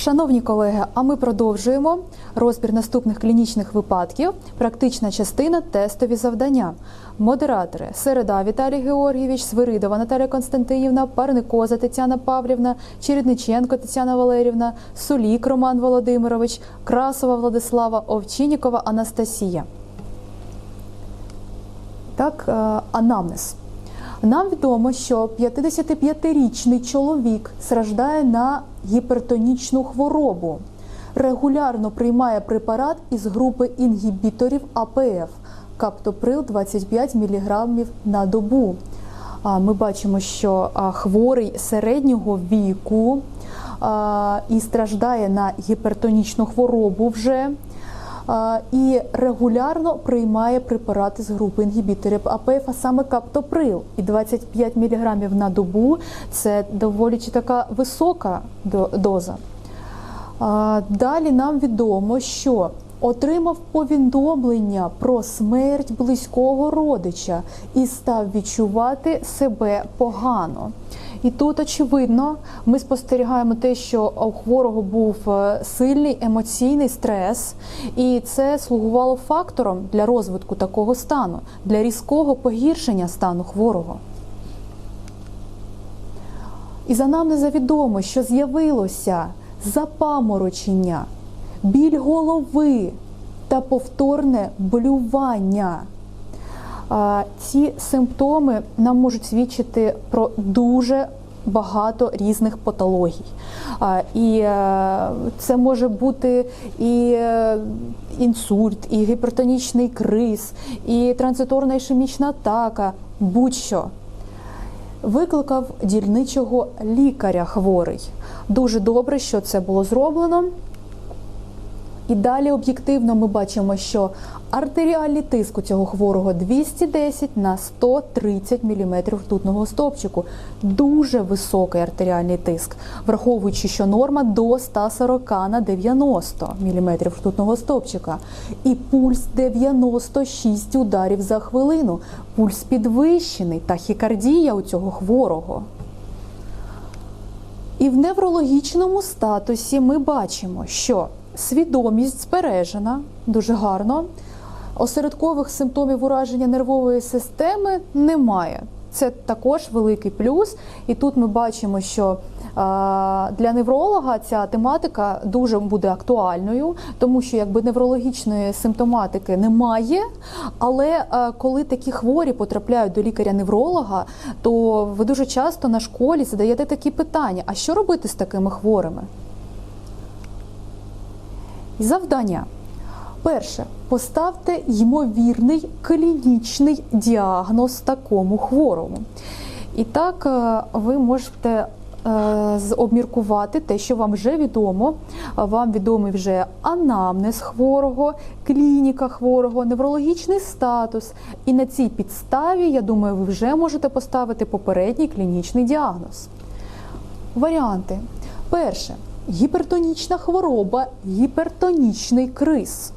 Шановні колеги, а ми продовжуємо розбір наступних клінічних випадків. Практична частина тестові завдання. Модератори Середа Віталій Георгійович, Свиридова Наталія Константинівна, Парникоза Тетяна Павлівна, Чередниченко Тетяна Валерівна, Сулік Роман Володимирович, Красова Владислава, Овчинікова Анастасія. Так, е, анамнез. Нам відомо, що 55-річний чоловік страждає на гіпертонічну хворобу. Регулярно приймає препарат із групи інгібіторів АПФ каптоприл 25 мг на добу. Ми бачимо, що хворий середнього віку і страждає на гіпертонічну хворобу вже. І регулярно приймає препарати з групи інгібіторів АПФ, а саме каптоприл. І 25 мг на добу це доволі така висока доза. Далі нам відомо, що отримав повідомлення про смерть близького родича і став відчувати себе погано. І тут, очевидно, ми спостерігаємо те, що у хворого був е, сильний емоційний стрес, і це слугувало фактором для розвитку такого стану, для різкого погіршення стану хворого. І за нам невідомо, що з'явилося запаморочення, біль голови та повторне блювання. Ці симптоми нам можуть свідчити про дуже багато різних патологій. І е, це може бути і е, інсульт, і гіпертонічний криз, і транзиторна ішемічна атака, будь-що. Викликав дільничого лікаря хворий. Дуже добре, що це було зроблено. І далі об'єктивно ми бачимо, що артеріальний тиск у цього хворого 210 на 130 мм ртутного стовпчику. Дуже високий артеріальний тиск, враховуючи, що норма до 140 на 90 мм ртутного стовпчика. І пульс 96 ударів за хвилину. Пульс підвищений, тахікардія у цього хворого. І в неврологічному статусі ми бачимо, що свідомість збережена дуже гарно. Осередкових симптомів ураження нервової системи немає. Це також великий плюс. І тут ми бачимо, що для невролога ця тематика дуже буде актуальною, тому що якби неврологічної симптоматики немає. Але коли такі хворі потрапляють до лікаря-невролога, то ви дуже часто на школі задаєте такі питання: а що робити з такими хворими? Завдання. Перше, поставте ймовірний клінічний діагноз такому хворому. І так е, ви можете е, обміркувати те, що вам вже відомо. Вам відомий вже анамнез хворого, клініка хворого, неврологічний статус. І на цій підставі, я думаю, ви вже можете поставити попередній клінічний діагноз. Варіанти. Перше гіпертонічна хвороба, гіпертонічний криз.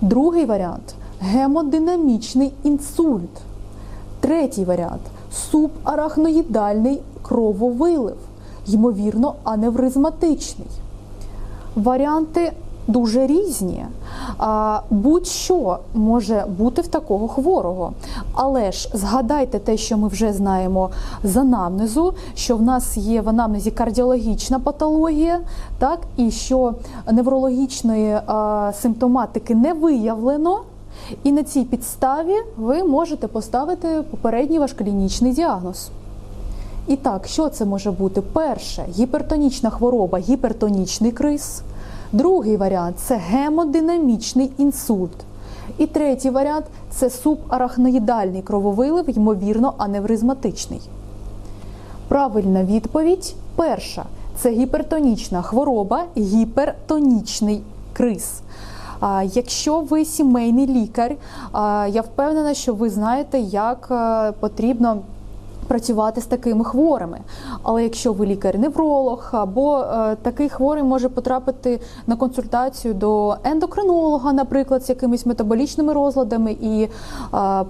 Другий варіант гемодинамічний інсульт. Третій варіант субарахноїдальний крововилив, ймовірно, аневризматичний. Варіанти дуже різні. Будь-що може бути в такого хворого. Але ж згадайте те, що ми вже знаємо з анамнезу, що в нас є в анамнезі кардіологічна патологія, так, і що неврологічної симптоматики не виявлено. І на цій підставі ви можете поставити попередній ваш клінічний діагноз. І так, що це може бути? Перше гіпертонічна хвороба, гіпертонічний криз. Другий варіант це гемодинамічний інсульт. І третій варіант це субарахноїдальний крововилив, ймовірно, аневризматичний. Правильна відповідь перша це гіпертонічна хвороба, гіпертонічний криз. Якщо ви сімейний лікар, я впевнена, що ви знаєте, як е, потрібно працювати з такими хворими. Але якщо ви лікар-невролог або е, такий хворий може потрапити на консультацію до ендокринолога, наприклад, з якимись метаболічними розладами, і е,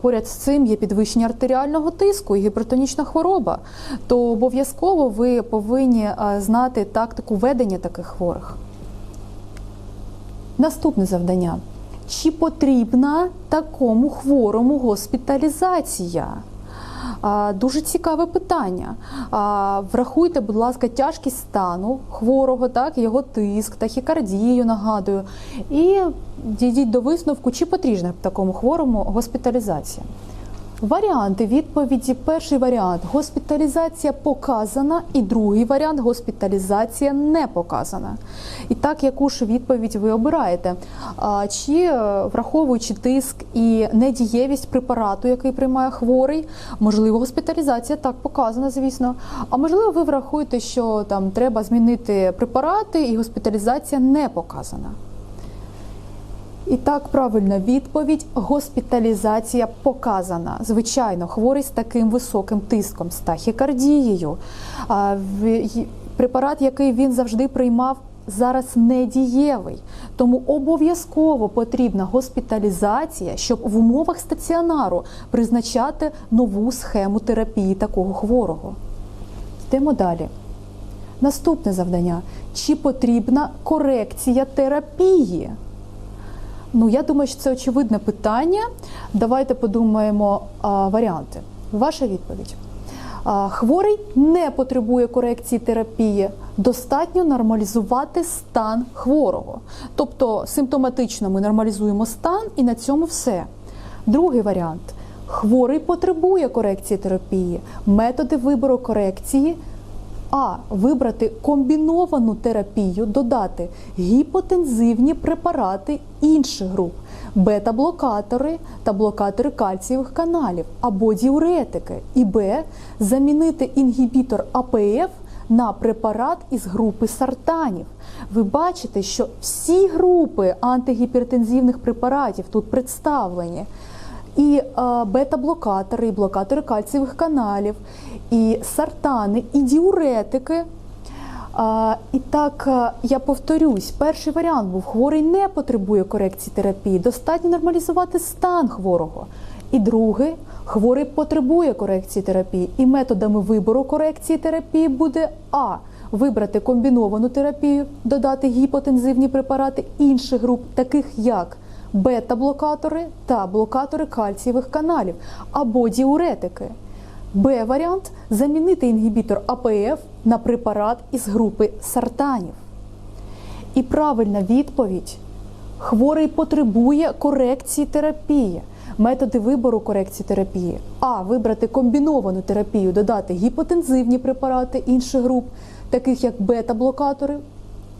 поряд з цим є підвищення артеріального тиску і гіпертонічна хвороба, то обов'язково ви повинні е, знати тактику ведення таких хворих. Наступне завдання. Чи потрібна такому хворому госпіталізація? Дуже цікаве питання. Врахуйте, будь ласка, тяжкість стану хворого, так, його тиск, тахікардію, нагадую. І дійдіть до висновку, чи потрібна такому хворому госпіталізація. Варіанти відповіді: перший варіант госпіталізація показана, і другий варіант госпіталізація не показана. І так, яку ж відповідь ви обираєте? Чи е, враховуючи тиск і недієвість препарату, який приймає хворий, можливо, госпіталізація так показана, звісно. А можливо, ви врахуєте, що там треба змінити препарати, і госпіталізація не показана. І так, правильна відповідь: госпіталізація показана. Звичайно, хворий з таким високим тиском, з тахікардією. Препарат, який він завжди приймав, зараз не дієвий. Тому обов'язково потрібна госпіталізація, щоб в умовах стаціонару призначати нову схему терапії такого хворого. Йдемо далі. Наступне завдання: чи потрібна корекція терапії? Ну, я думаю, що це очевидне питання. Давайте подумаємо а, варіанти. Ваша відповідь. А, хворий не потребує корекції терапії. Достатньо нормалізувати стан хворого. Тобто симптоматично ми нормалізуємо стан і на цьому все. Другий варіант. Хворий потребує корекції терапії. Методи вибору корекції а. Вибрати комбіновану терапію, додати гіпотензивні препарати інших груп, бета-блокатори та блокатори кальцієвих каналів або діуретики. І Б. Замінити інгібітор АПФ на препарат із групи сартанів. Ви бачите, що всі групи антигіпертензивних препаратів тут представлені і е, бета-блокатори, і блокатори кальцієвих каналів, і сартани, і діуретики. І так, е, я повторюсь, перший варіант був хворий не потребує корекції терапії, достатньо нормалізувати стан хворого. І другий хворий потребує корекції терапії. І методами вибору корекції терапії буде А. Вибрати комбіновану терапію, додати гіпотензивні препарати інших груп, таких як бета-блокатори та блокатори кальцієвих каналів або діуретики. Б варіант замінити інгібітор АПФ на препарат із групи сартанів. І правильна відповідь: хворий потребує корекції терапії. Методи вибору корекції терапії: А. Вибрати комбіновану терапію, додати гіпотензивні препарати інших груп, таких як бета-блокатори,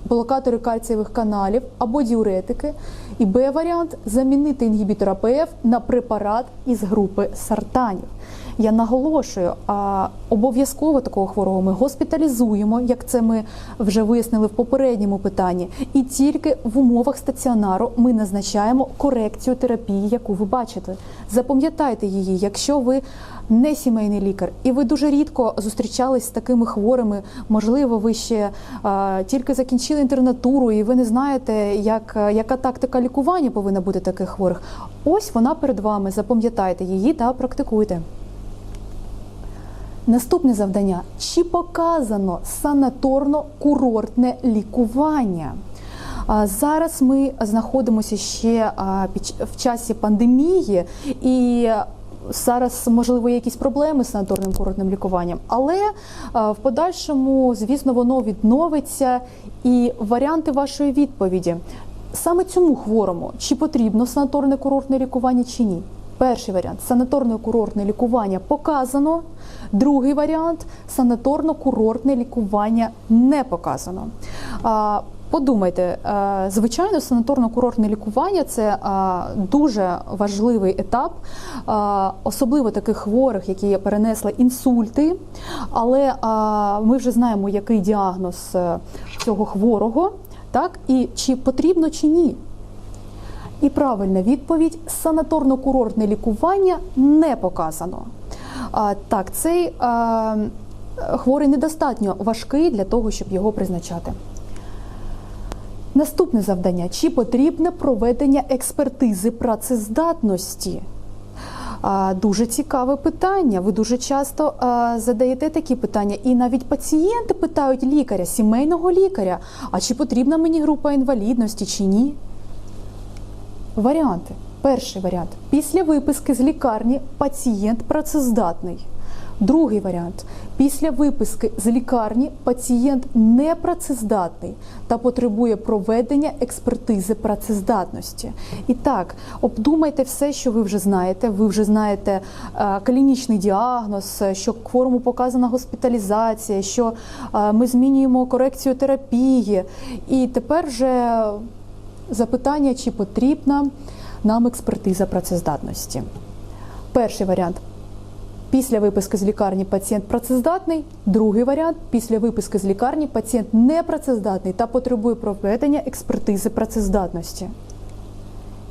блокатори кальцієвих каналів або діуретики. І Б варіант замінити інгібітор АПФ на препарат із групи сартанів. Я наголошую, а обов'язково такого хворого ми госпіталізуємо, як це ми вже вияснили в попередньому питанні. І тільки в умовах стаціонару ми назначаємо корекцію терапії, яку ви бачите. Запам'ятайте її, якщо ви не сімейний лікар, і ви дуже рідко зустрічались з такими хворими. Можливо, ви ще а, тільки закінчили інтернатуру, і ви не знаєте, як, яка тактика лікування повинна бути таких хворих. Ось вона перед вами. Запам'ятайте її та практикуйте. Наступне завдання: чи показано санаторно-курортне лікування? Зараз ми знаходимося ще в часі пандемії, і зараз можливо є якісь проблеми з санаторним курортним лікуванням, але в подальшому, звісно, воно відновиться. І варіанти вашої відповіді саме цьому хворому чи потрібно санаторне курортне лікування чи ні? Перший варіант санаторно-курортне лікування показано. Другий варіант санаторно-курортне лікування не показано. Подумайте, е, звичайно, санаторно-курортне лікування це е, дуже важливий етап, е, особливо таких хворих, які перенесли інсульти. Але ми вже знаємо, який діагноз цього хворого, так і чи потрібно чи ні. І правильна відповідь: санаторно-курортне лікування не показано. А, так, цей а, хворий недостатньо важкий для того, щоб його призначати. Наступне завдання: чи потрібне проведення експертизи працездатності? А, Дуже цікаве питання. Ви дуже часто а, задаєте такі питання, і навіть пацієнти питають лікаря, сімейного лікаря, а чи потрібна мені група інвалідності чи ні? Варіанти. Перший варіант. Після виписки з лікарні пацієнт працездатний. Другий варіант. Після виписки з лікарні пацієнт непрацездатний та потребує проведення експертизи працездатності. І так, обдумайте все, що ви вже знаєте. Ви вже знаєте е, клінічний діагноз, що хворому показана госпіталізація, що е, ми змінюємо корекцію терапії. І тепер вже запитання, чи потрібна нам експертиза працездатності. Перший варіант. Після виписки з лікарні пацієнт працездатний. Другий варіант після виписки з лікарні пацієнт не працездатний та потребує проведення експертизи працездатності.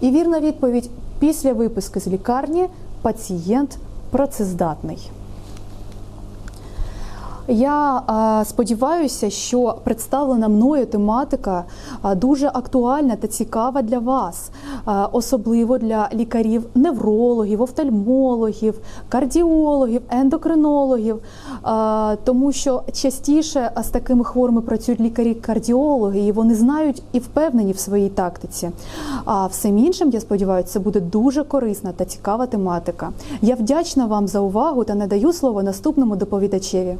І вірна відповідь: після виписки з лікарні пацієнт працездатний. Я сподіваюся, що представлена мною тематика дуже актуальна та цікава для вас, особливо для лікарів, неврологів, офтальмологів, кардіологів, ендокринологів, тому що частіше з такими хворими працюють лікарі-кардіологи, і вони знають і впевнені в своїй тактиці. А всім іншим, я сподіваюся, це буде дуже корисна та цікава тематика. Я вдячна вам за увагу та надаю слово наступному доповідачеві.